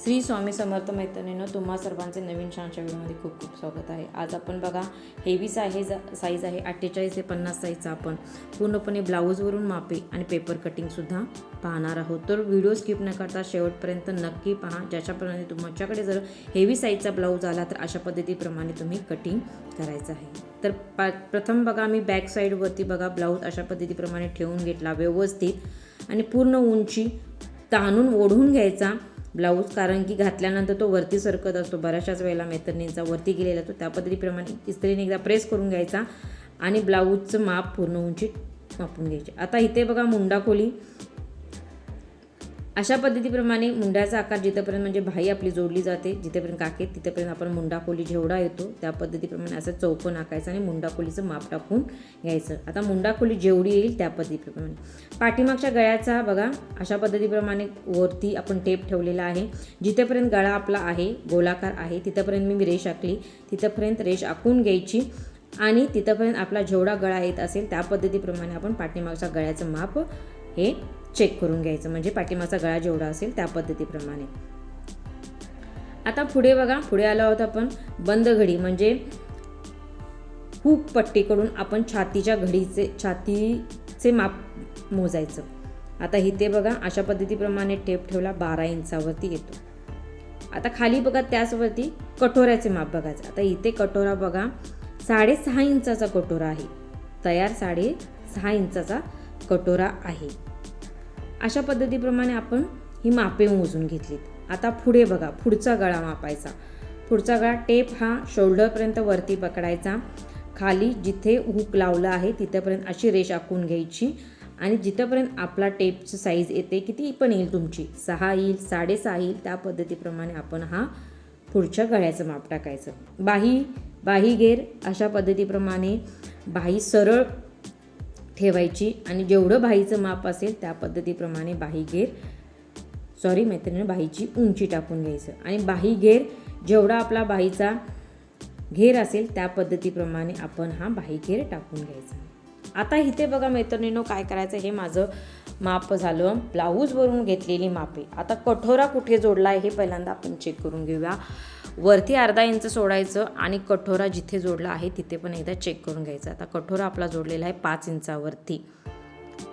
श्री स्वामी समर्थ मैत्रिणीनं तुम्हा सर्वांचे नवीन छानशा व्हिडिओमध्ये खूप खूप स्वागत आहे. आज आपण बघा हेवी साईज साईज आहे अठ्ठेचाळीस ते पन्नास साईजचा आपण पूर्णपणे ब्लाऊजवरून मापे आणि पेपर कटिंगसुद्धा पाहणार आहोत. तर व्हिडिओ स्किप न करता शेवटपर्यंत नक्की पहा. ज्याच्याप्रमाणे तुमच्याकडे जर हेवी साईजचा ब्लाऊज आला तर अशा पद्धतीप्रमाणे तुम्ही कटिंग करायचं आहे. तर पा प्रथम बघा मी बॅक साईडवरती बघा ब्लाऊज अशा पद्धतीप्रमाणे ठेवून घेतला व्यवस्थित. आणि पूर्ण उंची ताणून ओढून घ्यायचा. ब्लाऊज कारण की घातल्यानंतर तो वरती सरकत असतो. बऱ्याचशाच वेळेला मैत्रिणींचा वरती गेलेला तो त्या पद्धतीप्रमाणे इस्त्रीने एकदा प्रेस करून घ्यायचा आणि ब्लाऊजचं माप पूर्ण उंची मापून घ्यायची. आता इथे बघा मुंडा खोली अशा पद्धतीप्रमाणे मुंड्याचा आकार जिथंपर्यंत म्हणजे भाई आपली जोडली जाते जिथेपर्यंत काके तिथेपर्यंत आपण मुंडा खोली जेवढा येतो त्या पद्धतीप्रमाणे असं चौकोन आकायचं आणि मुंडा खोलीचं माप टाकून घ्यायचं. आता मुंडा खोली जेवढी येईल त्या पद्धतीप्रमाणे. पाठीमागच्या गळ्याचा बघा अशा पद्धतीप्रमाणे वरती आपण टेप ठेवलेला आहे. जिथेपर्यंत गळा आपला आहे गोलाकार आहे तिथंपर्यंत मी रेष आखली. तिथंपर्यंत रेष आखून घ्यायची आणि तिथंपर्यंत आपला जेवढा गळा येत असेल त्या पद्धतीप्रमाणे आपण पाठीमागच्या गळ्याचं माप हे चेक करून घ्यायचं. म्हणजे पाठीमागचा गळा जेवढा असेल त्या पद्धतीप्रमाणे. आता पुढे बघा. पुढे आलो आहोत आपण. बंद घडी म्हणजे हुक पट्टीकडून आपण छातीच्या घडीचे छातीचे माप मोजायचं. आता इथे बघा अशा पद्धतीप्रमाणे टेप ठेवला बारा इंचावरती येतो. आता खाली बघा त्याचवरती कटोऱ्याचे माप बघायचं. आता इथे कटोरा बघा साडेसहा इंचाचा कटोरा आहे. तयार साडे सहा इंचाचा कटोरा आहे. अशा पद्धतीप्रमाणे आपण ही मापे मोजून घेतलीत. आता पुढे बघा पुढचा गळा मापायचा. पुढचा गळा टेप हा शोल्डरपर्यंत वरती पकडायचा. खाली जिथे हुक लावलं आहे तिथंपर्यंत अशी रेष आखून घ्यायची. आणि जिथंपर्यंत आपला टेपची साईज येते किती पण येईल तुमची सहा येईल साडेसहा येईल त्या पद्धतीप्रमाणे आपण हा पुढच्या गळ्याचं माप टाकायचं. बाही बाही घेर अशा पद्धतीप्रमाणे बाही सरळ ठेवायची आणि जेवढं बाहीचं माप असेल त्या पद्धतीप्रमाणे बाही घेर सॉरी मैत्रिणी बाहीची उंची टाकून घ्यायचं. आणि बाही घेर जेवढा आपला बाहीचा घेर असेल त्या पद्धतीप्रमाणे आपण हा बाही घेर टाकून घ्यायचा. आता इथे बघा मैत्रिणीनो काय करायचं? हे माझं माप झालं. ब्लाऊजवरून घेतलेली मापे. आता कठोरा कुठे जोडला आहे हे पहिल्यांदा आपण चेक करून घेऊया. वरती अर्धा इंच सोडायचं आणि कठोरा जिथे जोडला आहे तिथे पण एकदा चेक करून घ्यायचं. आता कठोरा आपला जोडलेला आहे पाच इंचावरती.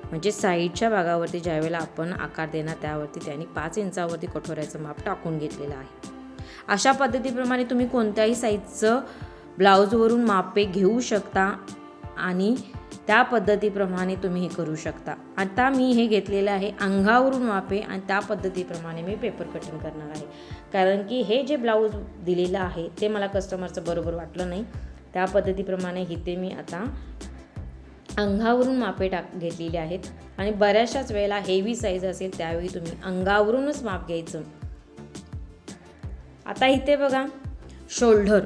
म्हणजे साईडच्या भागावरती ज्यावेळेला आपण आकार देणार त्यावरती त्यांनी पाच इंचावरती कठोऱ्याचं माप टाकून घेतलेलं आहे. अशा पद्धतीप्रमाणे तुम्ही कोणत्याही साईजचं ब्लाऊजवरून मापे घेऊ शकता आणि त्या पद्धतीप्रमाणे तुम्ही हे करू शकता. आता मी हे घेतलेलं आहे अंगावरून मापे आणि त्या पद्धतीप्रमाणे मी पेपर कटिंग करणार आहे. कारण की हे जे ब्लाऊज दिलेलं आहे ते मला कस्टमरचं बरोबर वाटलं नाही. त्या पद्धतीप्रमाणे इथे मी आता अंगावरून मापे टाक घेतलेली आहेत. आणि बऱ्याचशाच वेळेला हेवी साईज असेल त्यावेळी तुम्ही अंगावरूनच माप घ्यायचं. आता इथे बघा शोल्डर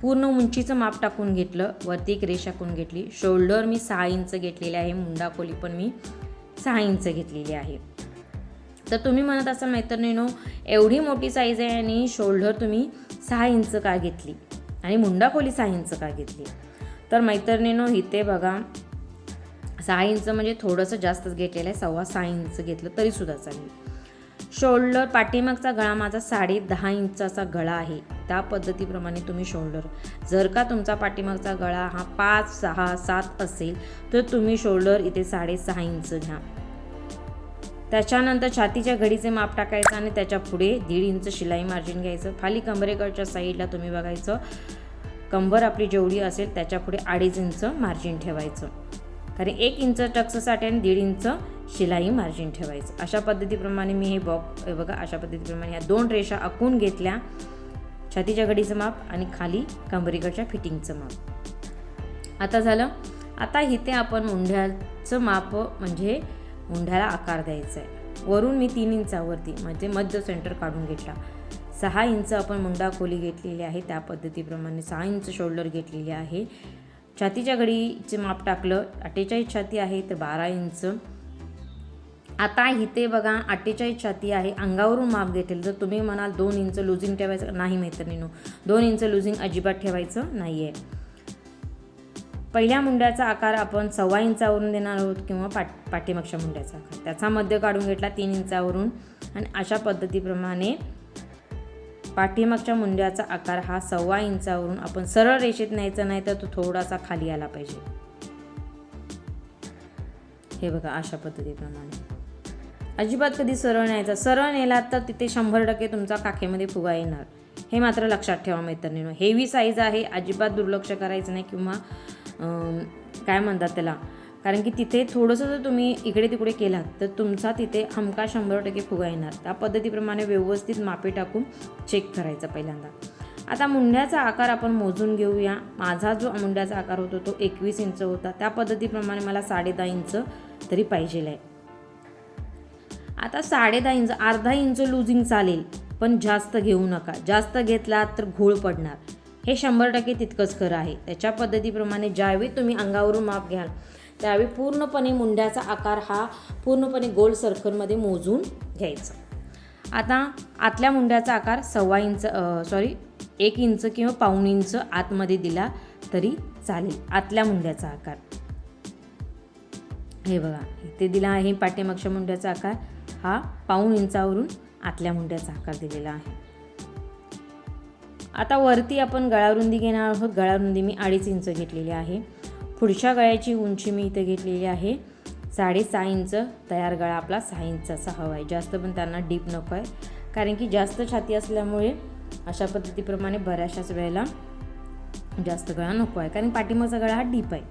पूर्ण उंचीचं माप टाकून घेतलं वरती एक रेष टाकून घेतली. शोल्डर मी सहा इंच घेतलेले आहे मुंडा खोली पण मी सहा इंच घेतलेली आहे. तर तुम्ही म्हणत असाल मैत्रिणीनो एवढी मोठी साईज आहे आणि शोल्डर तुम्ही सहा इंच का घेतली? आणि मुंडा खोली सहा इंच का घेतली? तर मैत्रिणीनो इथे बघा सहा इंच म्हणजे थोडंसं जास्तच घेतलेलं आहे सव्वा सहा इंच घेतलं तरीसुद्धा चालेल. शोल्डर पाठीमागचा गळा माझा साडे दहा इंचाचा गळा आहे. त्या पद्धतीप्रमाणे तुम्ही शोल्डर जर का तुमचा पाठीमागचा गळा हा पाच सहा सात असेल तर तुम्ही शोल्डर इथे साडेसहा इंच घ्या. त्याच्यानंतर छातीच्या घडीचे माप टाकायचं आणि त्याच्या पुढे दीड इंच शिलाई मार्जिन घ्यायचं. खाली कंबरेकडच्या साईडला तुम्ही बघायचं. कंबर आपली जेवढी असेल त्याच्या पुढे अडीच इंच मार्जिन ठेवायचं. कारण एक इंच टक्ससाठी आणि दीड इंच शिलाई मार्जिन ठेवायचं. अशा पद्धतीप्रमाणे मी हे बॉक हे बघा अशा पद्धतीप्रमाणे ह्या दोन रेषा आखून घेतल्या. छातीच्या घडीचं माप आणि खाली कंबरीकडच्या फिटिंगचं माप. आता झालं. आता इथे आपण उंढ्याचं माप म्हणजे मुंढ्याला आकार द्यायचा आहे वरून मी तीन इंचावरती म्हणजे मध्य सेंटर काढून घेतला. सहा इंच आपण मुंडा खोली घेतलेली आहे त्या पद्धतीप्रमाणे सहा इंच शोल्डर घेतलेली आहे. छातीच्या घडीचे माप टाकलं अठ्ठेचाळीस छाती आहे तर बारा इंच. आता इथे बघा अठ्ठेचाळीस छाती आहे अंगावरून माप घेतलेलं. जर तुम्ही म्हणाल दोन इंच लुझिंग ठेवायचं नाही मैत्रिणीनो. दोन इंच लुझिंग अजिबात ठेवायचं नाही आहे पहिल्या मुंड्याचा आकार आपण सव्वा इंचावरून देणार आहोत किंवा पाठ पाठीमागच्या मुंड्याचा आकार. त्याचा मध्य काढून घेतला तीन इंचावरून. आणि अशा पद्धतीप्रमाणे पाठीमागच्या मुंड्याचा आकार हा सव्वा इंचावरून आपण सरळ रेषेत न्यायचा नाही तर तो थोडासा खाली आला पाहिजे. हे बघा अशा पद्धतीप्रमाणे. अजिबात कधी सरळ न्यायचा. सरळ नेलात तर तिथे शंभर टक्के तुमचा काखेमध्ये फुगा येणार. हे मात्र लक्षात ठेवा मैत्रिणीनं. हेवी साईज आहे अजिबात दुर्लक्ष करायचं नाही किंवा काय म्हणतात त्याला? कारण की तिथे थोडंसं जर तुम्ही इकडे तिकडे केलात तर तुमचा तिथे हमका शंभर टक्के फुगा येणार. त्या पद्धतीप्रमाणे व्यवस्थित मापे टाकून चेक करायचा पहिल्यांदा. आता मुंड्याचा आकार आपण मोजून घेऊया. माझा जो मुंड्याचा आकार होतो तो एकवीस इंच होता. त्या पद्धतीप्रमाणे मला साडे दहा इंच तरी पाहिजे आहे आता साडे दहा इंच अर्धा इंच लुझिंग चालेल पण जास्त घेऊ नका. जास्त घेतला तर घोळ पडणार. हे शंभर टक्के तितकंच खरं आहे. त्याच्या पद्धतीप्रमाणे ज्यावेळी तुम्ही अंगावरून माप घ्याल त्यावेळी पूर्णपणे मुंड्याचा आकार हा पूर्णपणे गोल सर्कलमध्ये मोजून घ्यायचा. आता आतल्या मुंड्याचा आकार सव्वा इंच सॉरी एक इंच किंवा पाऊण इंच आतमध्ये दिला तरी चालेल. आतल्या मुंड्याचा आकार. हे बघा इथे दिला आहे पाठीमागच्या मुंड्याचा आकार. हा पाऊण इंचावरून आतल्या मुंड्याचा आकार दिलेला आहे. आता वरती आपण गळारुंदी घेणार आहोत. गळारुंदी मी अडीच इंच घेतलेली आहे. पुढच्या गळ्याची उंची मी इथे घेतलेली आहे. साडेसहा इंच तयार गळा आपला सहा इंचाचा हवा आहे. जास्त पण त्यांना डीप नको आहे. कारण की जास्त छाती असल्यामुळे अशा पद्धतीप्रमाणे बऱ्याचशाच वेळेला जास्त गळा नको आहे. कारण पाठिंबाचा गळा हा डीप आहे.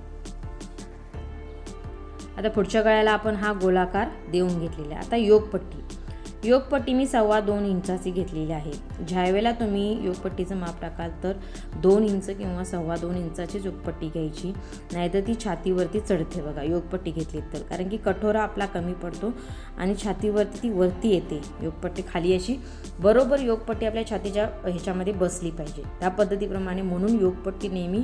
आता पुढच्या गळ्याला आपण हा गोलाकार देऊन घेतलेला आहे. आता योगपट्टी. योगपट्टी मी सव्वा दोन इंचाची घेतलेली आहे. ज्यावेळेला तुम्ही योगपट्टीचं माप टाकाल तर दोन इंच किंवा सव्वा दोन इंचाची योगपट्टी घ्यायची. नाहीतर ती छातीवरती चढते बघा योगपट्टी घेतली तर. कारण की कठोरा आपला कमी पडतो आणि छातीवरती ती वरती येते योगपट्टी खाली अशी. बरोबर योगपट्टी आपल्या छातीच्या ह्याच्यामध्ये बसली पाहिजे. त्या पद्धतीप्रमाणे म्हणून योगपट्टी नेहमी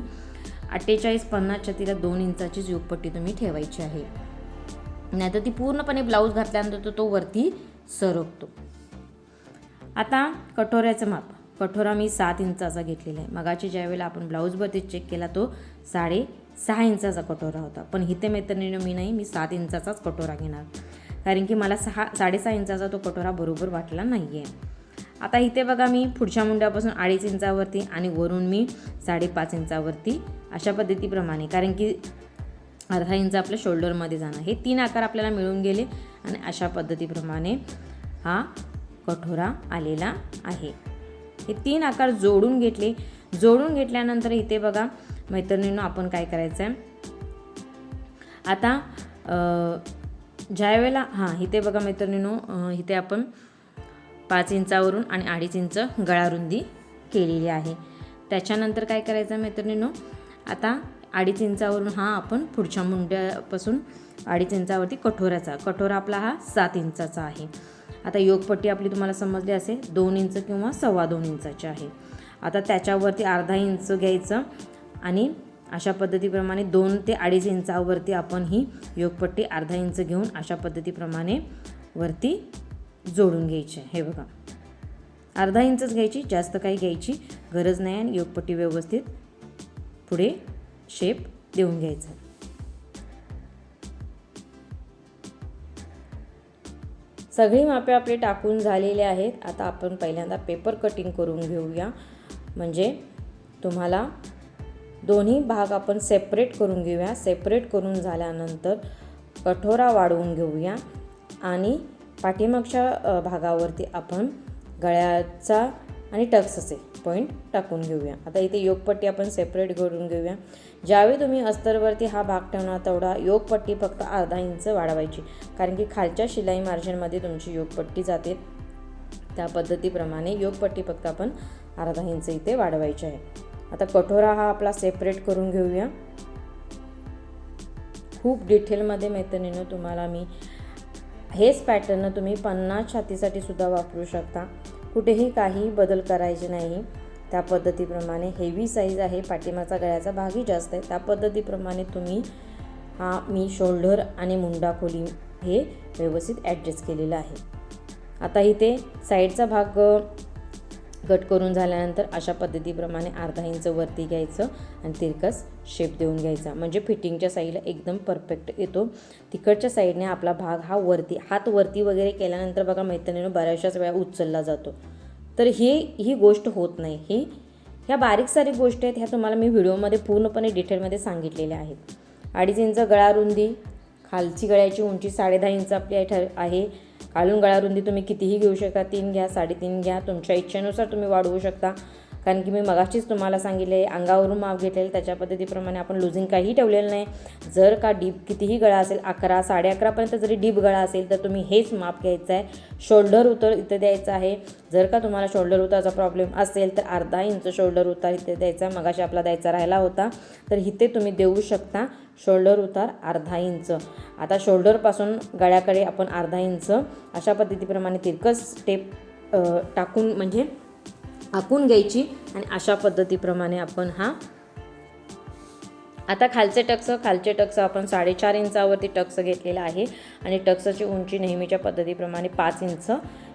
अठ्ठेचाळीस पन्नास छातीला दोन इंचाचीच योगपट्टी तुम्ही ठेवायची आहे. नाहीतर ती पूर्णपणे ब्लाऊज घातल्यानंतर तो वरती सरकतो. आता कटोऱ्याचं माप. कठोरा मी सात इंचाचा घेतलेला आहे. मगाची ज्यावेळेला आपण ब्लाऊजवरती चेक केला तो साडे सहा इंचाचा कटोरा होता. पण इथे मैत्रिणीनं मी नाही मी सात इंचाचाच कटोरा घेणार. कारण की मला सहा साडेसहा इंचाचा तो कटोरा बरोबर वाटला नाही आहे आता इथे बघा मी पुढच्या मुंड्यापासून अडीच इंचावरती आणि वरून मी साडेपाच इंचावरती अशा पद्धतीप्रमाणे. कारण की अर्धा इंच आपल्या शोल्डरमध्ये जाणं. हे तीन आकार आपल्याला मिळून गेले. आणि अशा पद्धतीप्रमाणे हा कठोरा आलेला आहे. हे तीन आकार जोडून घेतले. जोडून घेतल्यानंतर इथे बघा मैत्रिणींनो आपण काय करायचं आहे आता ज्या ज्यावेळेला हां इथे बघा मैत्रिणींनो इथे आपण पाच इंचावरून आणि अडीच इंच गळारुंदी केलेली आहे. त्याच्यानंतर काय करायचं मैत्रिणींनो? आता अडीच इंचावरून हा आपण पुढच्या मुंड्यापासून अडीच इंचावरती कठोऱ्याचा कठोरा आपला हा सात इंचाचा आहे. आता योगपट्टी आपली तुम्हाला समजली असेल दोन इंच किंवा सव्वा दोन इंचाची आहे. आता त्याच्यावरती अर्धा इंच घ्यायचं आणि अशा पद्धतीप्रमाणे दोन ते अडीच इंचावरती आपण ही योगपट्टी अर्धा इंच घेऊन अशा पद्धतीप्रमाणे वरती जोडून घ्यायची हे बघा. अर्धा इंचच घ्यायची जास्त काही घ्यायची गरज नाही आणि योगपट्टी व्यवस्थित पुढे शेप देऊन घ्यायचा. सगळी मापे आपले टाकून झालेले आहेत. आता आपण पहिल्यांदा पेपर कटिंग करून घेऊया. म्हणजे तुम्हाला दोन्ही भाग आपण सेपरेट करून घेऊया. सेपरेट करून झाल्यानंतर कठोरा वाढवून घेऊया. आणि पाठीमागच्या भागावरती आपण गळ्याचा आणि टक्सचे पॉईंट टाकून घेऊया. आता इथे योगपट्टी आपण सेपरेट करून घेऊया. ज्यावेळी तुम्ही अस्तरवरती हा भाग ठेवणार तेवढा योगपट्टी फक्त अर्धा इंच वाढवायची. कारण की खालच्या शिलाई मार्जिनमध्ये तुमची योगपट्टी जाते. त्या पद्धतीप्रमाणे योगपट्टी फक्त आपण अर्धा इंच इथे वाढवायची आहे. आता कठोरा हा आपला सेपरेट करून घेऊया. खूप डिटेलमध्ये मैत्रिणीनं तुम्हाला मी हेच पॅटर्न तुम्ही पन्नास छातीसाठी सुद्धा वापरू शकता. कुठेही काही बदल करायचे नाही. त्या पद्धतीप्रमाणे हेवी साईज आहे पाठीमागचा गळ्याचा भागही जास्त आहे. त्या पद्धतीप्रमाणे तुम्ही हा मी शोल्डर आणि मुंडा खोली हे व्यवस्थित ॲडजस्ट केलेलं आहे. आता इथे साईडचा भाग कट करून झाल्यानंतर अशा पद्धतीप्रमाणे अर्धा इंच वरती घ्यायचं आणि तिरकस शेप देऊन घ्यायचा. म्हणजे फिटिंगच्या साईडला एकदम परफेक्ट येतो. तिकडच्या साईडने आपला भाग हा वरती हात वरती वगैरे केल्यानंतर बघा मैत्रिणीनं बऱ्याचशाच वेळा उचलला जातो. तर हे ही गोष्ट होत नाही. ही ह्या बारीक सारीक गोष्टी आहेत ह्या तुम्हाला मी व्हिडिओमध्ये पूर्णपणे डिटेलमध्ये सांगितलेल्या आहेत. अडीच इंच गळा रुंदी खालची गळ्याची उंची साडेदहा इंच आपली आहे ठर- आहे. खालून गळा रुंदी तुम्ही कितीही घेऊ शकता तीन घ्या साडेतीन घ्या तुमच्या इच्छेनुसार तुम्ही वाढवू शकता. कारण की मी मगाशीच तुम्हाला सांगितले अंगावरून माप घेतलेलं त्याच्या पद्धतीप्रमाणे आपण लुझिंग काहीही ठेवलेलं नाही. जर का डीप कितीही गळा असेल अकरा साडे अकरापर्यंत जरी डीप गळा असेल तर तुम्ही हेच माप घ्यायचं आहे. शोल्डर उतर इथं द्यायचं आहे. जर का तुम्हाला शोल्डर उतारचा प्रॉब्लेम असेल तर अर्धा इंच शोल्डर उतार इथे द्यायचा मगाशी आपला द्यायचा राहिला होता. तर इथे तुम्ही देऊ शकता शोल्डर उतार अर्धा इंच. आता शोल्डरपासून गळ्याकडे आपण अर्धा इंच अशा पद्धतीप्रमाणे तिरकस स्टेप टाकून म्हणजे आखून घ्यायची आणि अशा पद्धतीप्रमाणे आपण हा आता खालचे टक्स खालचे टक्स आपण साडेचार इंचावरती टक्स घेतलेला आहे आणि टक्सची उंची नेहमीच्या पद्धतीप्रमाणे पाच इंच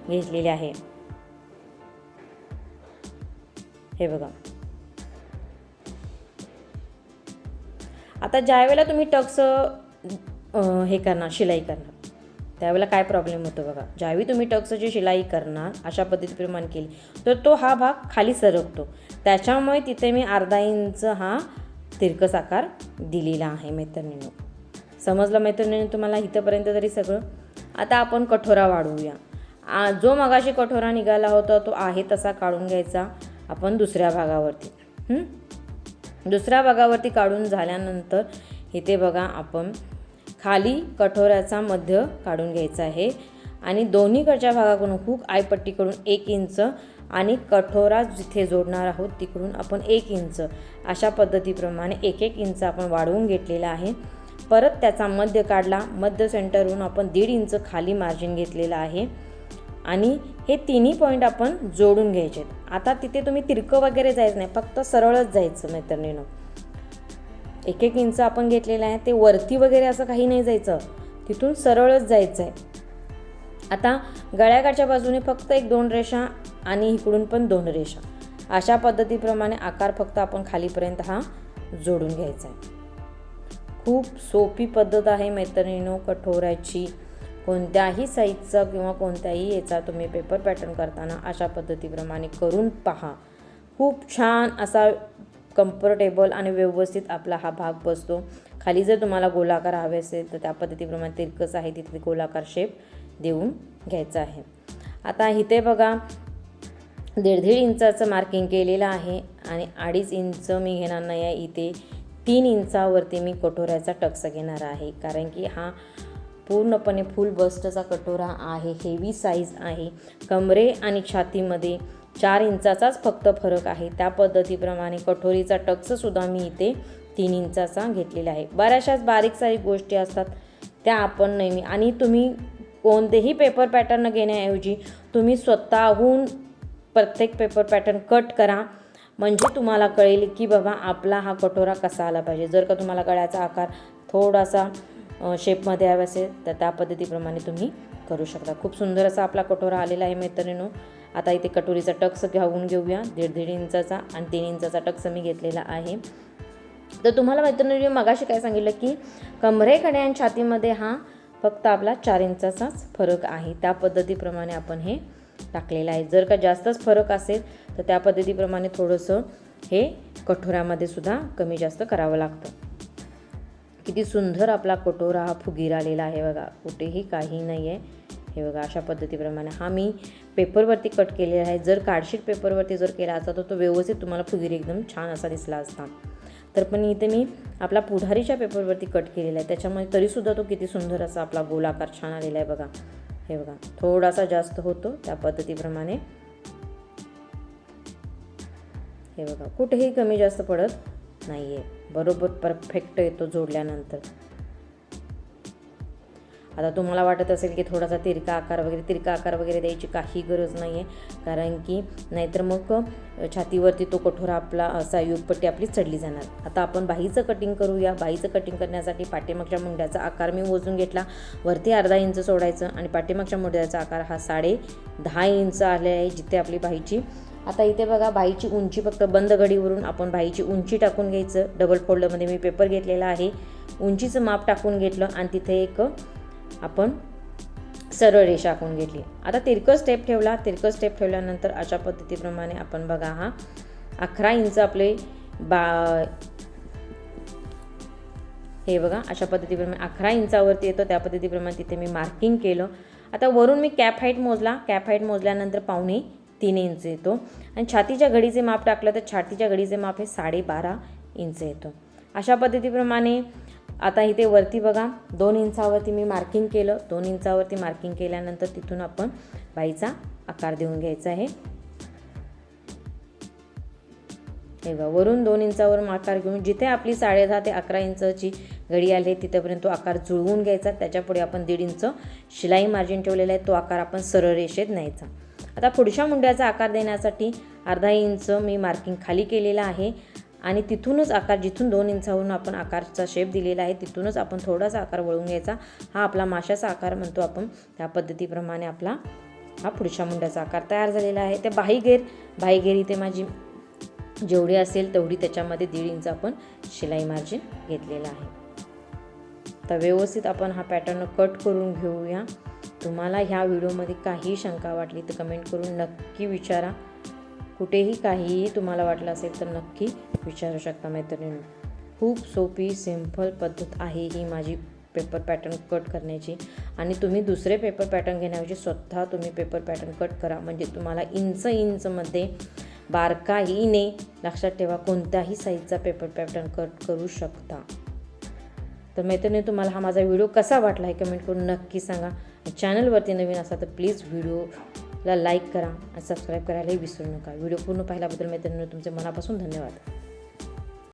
घेतलेली आहे. हे बघा. आता ज्या वेळेला तुम्ही टक्स हे करणार शिलाई करणार त्यावेळेला काय प्रॉब्लेम होतो बघा? ज्यावेळी तुम्ही टक्सची शिलाई करणार अशा पद्धतीप्रमाणे केली तर तो हा भाग खाली सरकतो. त्याच्यामुळे तिथे मी अर्धा इंच हा तिरकस आकार दिलेला आहे मैत्रिणीनं. समजलं मैत्रिणीनं तुम्हाला इथंपर्यंत तरी सगळं? आता आपण कठोरा वाढवूया. आ, जो मगाशी कठोरा निघाला होता तो आहे तसा काढून घ्यायचा आपण दुसऱ्या भागावरती. दुसऱ्या भागावरती काढून झाल्यानंतर इथे बघा आपण खाली कठोऱ्याचा मध्य काढून घ्यायचा आहे. आणि दोन्हीकडच्या भागाकडून हुक आयपट्टीकडून एक इंच आणि कठोरा जिथे जोडणार आहोत तिकडून आपण एक इंच. अशा पद्धतीप्रमाणे एक एक इंच आपण वाढवून घेतलेला आहे. परत त्याचा मध्य काढला. मध्य सेंटरहून आपण दीड इंच खाली मार्जिन घेतलेलं आहे. आणि हे तिन्ही पॉईंट आपण जोडून घ्यायचे आता तिथे तुम्ही तिरकं वगैरे जायचं नाही. फक्त सरळच जायचं मैत्रिणीनं. एक एक इंच आपण घेतलेलं आहे ते वरती वगैरे असं काही नाही जायचं. तिथून सरळच जायचं आहे आता गळ्याकाच्या बाजूने फक्त एक दोन रेषा आणि इकडून पण दोन रेषा. अशा पद्धतीप्रमाणे आकार फक्त आपण खालीपर्यंत हा जोडून घ्यायचा आहे खूप सोपी पद्धत आहे मैत्रिणीनो कठोऱ्याची कोणत्याही साईजचा किंवा कोणत्याही याचा तुम्ही पेपर पॅटर्न करताना अशा पद्धतीप्रमाणे करून पहा. खूप छान असा कम्फर्टेबल आणि व्यवस्थित आपला हा भाग बसतो. खाली जर तुम्हाला गोलाकार हवे असेल तर त्या पद्धतीप्रमाणे तिरकस आहे तिथे गोलाकार शेप देऊन घ्यायचा आहे. आता इथे बघा दीड दीड इंचाचं मार्किंग केलेलं आहे आणि अडीच इंच मी घेणार नाही आहे. इथे तीन इंचावरती मी कटोऱ्याचा टक्स घेणार आहे कारण की हा पूर्णपणे फुल बस्टचा कटोरा आहे हेवी साईज आहे. कमरे आणि छातीमध्ये चार इंचाचाच फक्त फरक आहे. त्या पद्धतीप्रमाणे कठोरीचा टक्ससुद्धा मी इथे तीन इंचाचा घेतलेला आहे. बऱ्याचशाच बारीक सारीक गोष्टी असतात. त्या आपण नेहमी आणि तुम्ही कोणतेही पेपर पॅटर्न घेण्याऐवजी तुम्ही स्वतःहून प्रत्येक पेपर पॅटर्न कट करा. म्हणजे तुम्हाला कळेल की बाबा आपला हा कटोरा कसा आला पाहिजे. जर का तुम्हाला गळ्याचा आकार थोडासा शेपमध्ये हवा असेल तर त्या पद्धतीप्रमाणे तुम्ही करू शकता. खूप सुंदर असा आपला कटोरा आलेला आहे मैत्रिणीनो. आता इथे कटोरीचा टक्स घेऊन घेऊया. दीड दीड इंचाचा आणि तीन इंचाचा टक्स मी घेतलेला आहे. तर तुम्हाला मैत्रिणी मगाशी काय सांगितलं की कमरेकडे आणि छातीमध्ये हा फक्त आपला चार इंचाचाच फरक आहे. त्या पद्धतीप्रमाणे आपण हे टाकलेलं आहे. जर का जास्तच फरक असेल तर त्या पद्धतीप्रमाणे थोडंसं हे कठोऱ्यामध्ये सुद्धा कमी जास्त करावं लागतं. किती सुंदर आपला कटोरा हा फुगीर आलेला आहे बघा. कुठेही काही नाही आहे हे बघा अशा पद्धतीप्रमाणे. हा मी पेपरवरती कट केलेला आहे. जर कार्डशीट पेपरवरती जर केला असता तर तो व्यवस्थित तुम्हाला फुगीर एकदम छान असा दिसला असता. तर पण इथे मी आपला पुढारीच्या पेपरवरती कट केलेला आहे. त्याच्यामुळे तरीसुद्धा तो किती सुंदर असा आपला गोलाकार छान आलेला आहे बघा. हे बघा थोडासा जास्त होतो त्या पद्धतीप्रमाणे. हे बघा कुठेही कमी जास्त पडत नाही आहे बरोबर परफेक्ट येतो जोडल्यानंतर. आता तुम्हाला वाटत असेल की थोडासा तिरका आकार वगैरे तिरका आकार वगैरे द्यायची काही गरज नाही आहे कारण की नाहीतर मग छातीवरती तो कठोरा आपला असा युगपट्टी आपली चढली जाणार. आता आपण बाहीचं कटिंग करूया. बाहीचं कटिंग करण्यासाठी पाठीमागच्या मुंड्याचा आकार मी मोजून घेतला. वरती अर्धा इंच सोडायचं आणि पाठीमागच्या मुंड्याचा आकार हा साडे दहा इंच आले आहे जिथे आपली बाहीची. आता इथे बघा बाईची उंची फक्त बंद घडीवरून आपण बाईची उंची टाकून घ्यायचं. डबल फोल्डमध्ये मी पेपर घेतलेला आहे. उंचीचं माप टाकून घेतलं आणि तिथे एक आपण सरळ रेषा आखून घेतली. आता तिरकं स्टेप ठेवला. तिरकं स्टेप ठेवल्यानंतर अशा पद्धतीप्रमाणे आपण बघा हा अकरा इंच आपले बा हे बघा अशा पद्धतीप्रमाणे अकरा इंचावरती येतो. त्या पद्धतीप्रमाणे तिथे मी मार्किंग केलं. आता वरून मी कॅप हाईट मोजला. कॅप हाईट मोजल्यानंतर पावणे तीन इंच येतो. आणि छातीच्या घडीचे माप टाकलं तर छातीच्या घडीचे माप हे साडेबारा इंच येतो. अशा पद्धतीप्रमाणे आता इथे वरती बघा दोन इंचावरती मी मार्किंग केलं. दोन इंचावरती मार्किंग केल्यानंतर तिथून आपण बाईचा आकार देऊन घ्यायचा आहे. हे बघा वरून दोन इंचावर आकार घेऊन जिथे आपली साडेदहा ते अकरा इंचची घडी आली आहे तिथंपर्यंत तो आकार जुळवून घ्यायचा. त्याच्यापुढे आपण दीड इंच शिलाई मार्जिन ठेवलेला आहे तो आकार आपण सरळ रेषेत न्यायचा. आता पुढच्या मुंड्याचा आकार देण्यासाठी अर्धा इंच मी मार्किंग खाली केलेला आहे. आणि तिथूनच आकार जिथून दोन इंचावरून आपण आकारचा शेप दिलेला आहे तिथूनच आपण थोडासा आकार वळून घ्यायचा. हा आपला माशाचा आकार म्हणतो आपण. त्या पद्धतीप्रमाणे आपला हा पुढच्या मुंड्याचा आकार तयार झालेला आहे. ते बाहीगेर बाहीगेर इथे माझी जेवढी असेल तेवढी त्याच्यामध्ये दीड इंच आपण शिलाई मार्जिन घेतलेला आहे. तर व्यवस्थित आपण हा पॅटर्न कट करून घेऊया. तुम्हाला ह्या व्हिडिओमध्ये काही शंका वाटली तर कमेंट करून नक्की विचारा. कुठेही काहीही तुम्हाला वाटलं असेल तर नक्की विचारू शकता मैत्रिणी. खूप सोपी सिंपल पद्धत आहे ही माझी पेपर पॅटर्न कट करण्याची. आणि तुम्ही दुसरे पेपर पॅटर्न घेण्याऐवजी स्वतः तुम्ही पेपर पॅटर्न कट करा. म्हणजे तुम्हाला इंच इंचमध्ये बारकाईने लक्षात ठेवा कोणत्याही साईजचा पेपर पॅटर्न कट करू शकता. तर मैत्रिणी तुम्हाला हा माझा व्हिडिओ कसा वाटला हे कमेंट करून नक्की सांगा. चॅनलवरती नवीन असा तर प्लीज व्हिडिओ ला लाईक करा आणि सबस्क्राईब करायलाही विसरू नका. व्हिडिओ पूर्ण पाहिल्याबद्दल मित्रांनो तुमचे मनापासून धन्यवाद.